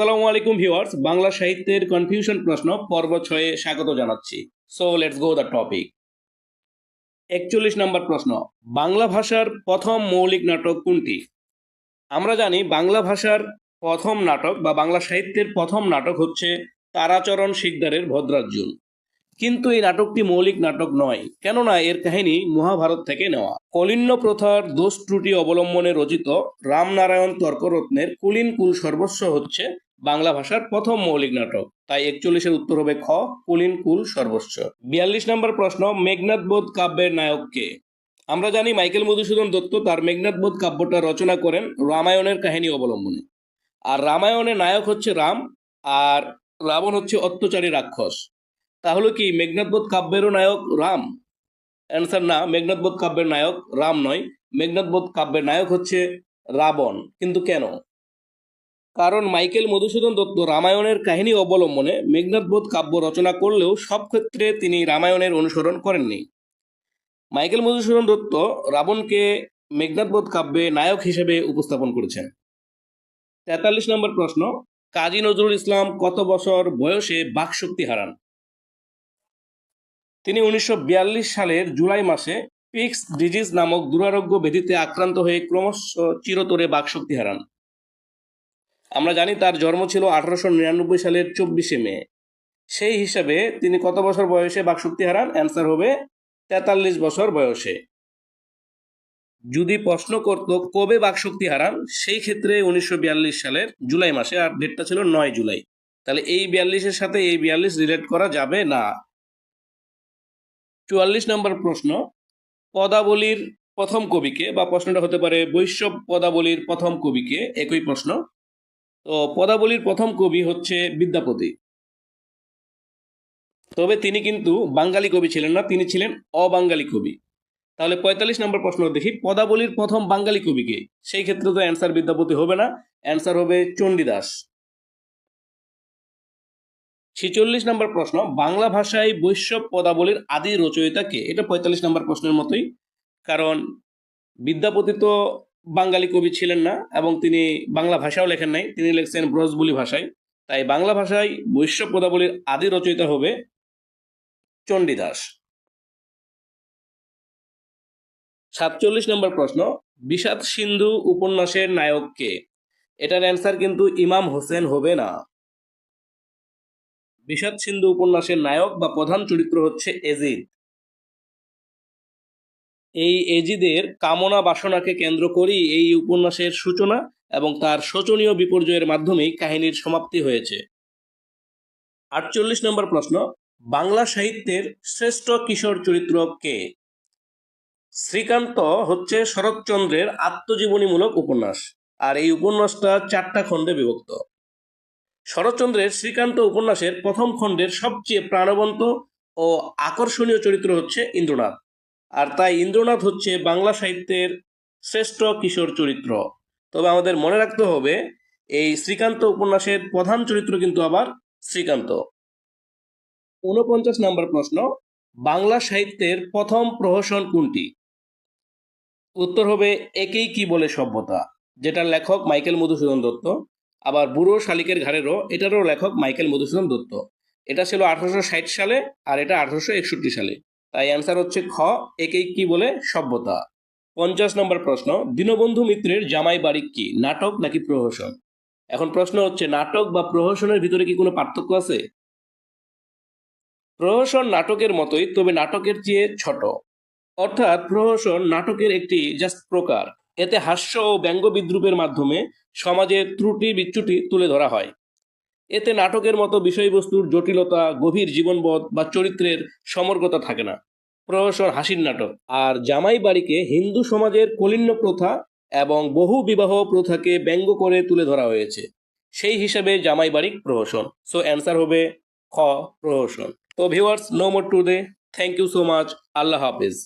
আসসালামু আলাইকুম ভিউয়ার্স, বাংলা সাহিত্যের কনফিউশন প্রশ্ন পর্ব ছয়ে স্বাগত জানাচ্ছি। So let's go the topic একচল্লিশ নম্বর প্রশ্ন, বাংলা ভাষার প্রথম মৌলিক নাটক কোনটি? আমরা জানি বাংলা ভাষার প্রথম নাটক বা বাংলা সাহিত্যের প্রথম নাটক হচ্ছে তারাচরণ শিকদারের ভদ্রার্জুন। কিন্তু এই নাটকটি মৌলিক নাটক নয়, কেননা এর কাহিনী মহাভারত থেকে নেওয়া। কলিন্য প্রথার দোষ ত্রুটি অবলম্বনে রচিত রামনারায়ণ তর্করত্নের কুলিন কুল সর্বস্ব হচ্ছে বাংলা ভাষার প্রথম মৌলিক নাটক। তাই একচল্লিশের উত্তর হবে খ, কুলিন কুল সর্বোচ্চ বিয়াল্লিশ নম্বর প্রশ্ন মেঘনাথ বোধ কাব্যের নায়ক কে? আমরা জানি মাইকেল মধুসূদন দত্ত তার মেঘনাথ বোধ কাব্যটা রচনা করেন রামায়ণের কাহিনী অবলম্বনে। আর রামায়ণের নায়ক হচ্ছে রাম, আর রাবণ হচ্ছে অত্যাচারী রাক্ষস। তাহলে কি মেঘনাথবোধ কাব্যেরও নায়ক রাম? অ্যান্সার না মেঘনাথবোধ কাব্যের নায়ক রাম নয়। মেঘনাথবোধ কাব্যের নায়ক হচ্ছে রাবণ। কিন্তু কেন? কারণ মাইকেল মধুসূদন দত্ত রামায়ণের কাহিনী অবলম্বনে মেঘনাথবোধ কাব্য রচনা করলেও সব ক্ষেত্রে তিনি রামায়ণের অনুসরণ করেননি। মাইকেল মধুসূদন দত্ত রাবণকে মেঘনাথবোধ কাব্যে নায়ক হিসেবে উপস্থাপন করেছেন। তেতাল্লিশ নম্বর প্রশ্ন, কাজী নজরুল ইসলাম কত বছর বয়সে বাকশক্তি হারান? তিনি উনিশশো বিয়াল্লিশ সালের জুলাই মাসে পিক্স ডিজিজ নামক দুরারোগ্য ব্যাধিতে আক্রান্ত হয়ে ক্রমশ চিরতরে বাকশক্তি হারান। আমরা জানি তার জন্ম ছিল আঠারোশো নিরানব্বই সালের চব্বিশে মে। সেই হিসাবে তিনি কত বছর বয়সে বাকশক্তি হারান? অ্যান্সার হবে তেতাল্লিশ বছর বয়সে। যদি প্রশ্ন করত কবে বাকশক্তি হারান, সেই ক্ষেত্রে উনিশশো বিয়াল্লিশ সালের জুলাই মাসে, আর ডেটটা ছিল নয় জুলাই। তাহলে এই বিয়াল্লিশের সাথে এই বিয়াল্লিশ রিলেট করা যাবে না? চুয়াল্লিশ নম্বর প্রশ্ন, পদাবলীর প্রথম কবিকে, বা প্রশ্নটা হতে পারে বৈষ্ণব পদাবলীর প্রথম কবিকে, একই প্রশ্ন। তো পদাবলীর প্রথম কবি হচ্ছে বিদ্যাপতি। তবে তিনি কিন্তু বাঙালি কবি ছিলেন না, তিনি ছিলেন অবাঙ্গালি কবি। তাহলে পঁয়তাল্লিশ নম্বর প্রশ্ন দেখি, পদাবলীর প্রথম বাঙালি কবিকে সেই ক্ষেত্রে তো অ্যান্সার বিদ্যাপতি হবে না অ্যান্সার হবে চণ্ডীদাস। ছিচল্লিশ নম্বর প্রশ্ন, বাংলা ভাষায় বৈশ্যব পদাবলীর আদি রচয়িতা কে? এটা পঁয়তাল্লিশ নম্বর প্রশ্নের মতোই, কারণ বিদ্যাপতি তো বাঙালি কবি ছিলেন না এবং তিনি বাংলা ভাষাও লেখেন নাই। তিনি লিখছেন ব্রজবুলি ভাষায়। তাই বাংলা ভাষায় বৈশ্যব পদাবলীর আদি রচয়িতা হবে চণ্ডীদাস। সাতচল্লিশ নম্বর প্রশ্ন, বিষাদ সিন্ধু উপন্যাসের নায়ক কে? এটার অ্যান্সার কিন্তু ইমাম হোসেন হবে না। বিষাদ সিন্ধু উপন্যাসের নায়ক বা প্রধান চরিত্র হচ্ছে এজিদ। এই এজিদের কামনা বাসনাকে কেন্দ্র করেই এই উপন্যাসের সূচনা এবং তার শোচনীয় বিপর্যয়ের মাধ্যমেই কাহিনীর সমাপ্তি হয়েছে। আটচল্লিশ নম্বর প্রশ্ন, বাংলা সাহিত্যের শ্রেষ্ঠ কিশোর চরিত্র কে? শ্রীকান্ত হচ্ছে শরৎচন্দ্রের আত্মজীবনীমূলক উপন্যাস আর এই উপন্যাসটা চারটা খণ্ডে বিভক্ত। শরৎচন্দ্রের শ্রীকান্ত উপন্যাসের প্রথম খণ্ডের সবচেয়ে প্রাণবন্ত ও আকর্ষণীয় চরিত্র হচ্ছে ইন্দ্রনাথ। আর তাই ইন্দ্রনাথ হচ্ছে বাংলা সাহিত্যের শ্রেষ্ঠ কিশোর চরিত্র। তবে আমাদের মনে রাখতে হবে, এই শ্রীকান্ত উপন্যাসের প্রধান চরিত্র কিন্তু আবার শ্রীকান্ত। ঊনপঞ্চাশ নম্বর প্রশ্ন, বাংলা সাহিত্যের প্রথম প্রহসন কোনটি? উত্তর হবে, একেই কি বলে সভ্যতা যেটার লেখক মাইকেল মধুসূদন দত্ত, আবার বুড়ো শালিকের ঘাড়েরও এটারও লেখক মাইকেল মধুসূদন দত্ত। এটা ছিল আঠারোশো ষাট সালে আর এটা আঠারোশো একষট্টি সালে। তাই অ্যান্সার হচ্ছে খ, একেই কি বলে? সভ্যতা। পঞ্চাশ নম্বর প্রশ্ন, দীনবন্ধু মিত্রের জামাই বাড়ি কি? নাটক নাকি প্রহসন? এখন প্রশ্ন হচ্ছে, নাটক বা প্রহসনের ভিতরে কি কোনো পার্থক্য আছে? প্রহসন নাটকের মতোই, তবে নাটকের চেয়ে ছোট। অর্থাৎ প্রহসন নাটকের একটি জাস্ট প্রকার। এতে হাস্য ও ব্যঙ্গ বিদ্রুপের মাধ্যমে সমাজের ত্রুটি বিচ্যুতি তুলে ধরা হয়। এতে নাটকের মতো বিষয়বস্তুর জটিলতা, গভীর জীবনবোধ বা চরিত্রের সমগ্রতা থাকে না। প্রহসন হাসির নাটক। আর জামাই বাড়িকে হিন্দু সমাজের কলিন্য প্রথা এবং বহু বিবাহ প্রথাকে ব্যঙ্গ করে তুলে ধরা হয়েছে। সেই হিসাবে জামাই বাড়ি প্রহসন। সো অ্যান্সার হবে খ প্রহসন। তো viewers, no more today thank you so much. Allah Hafiz.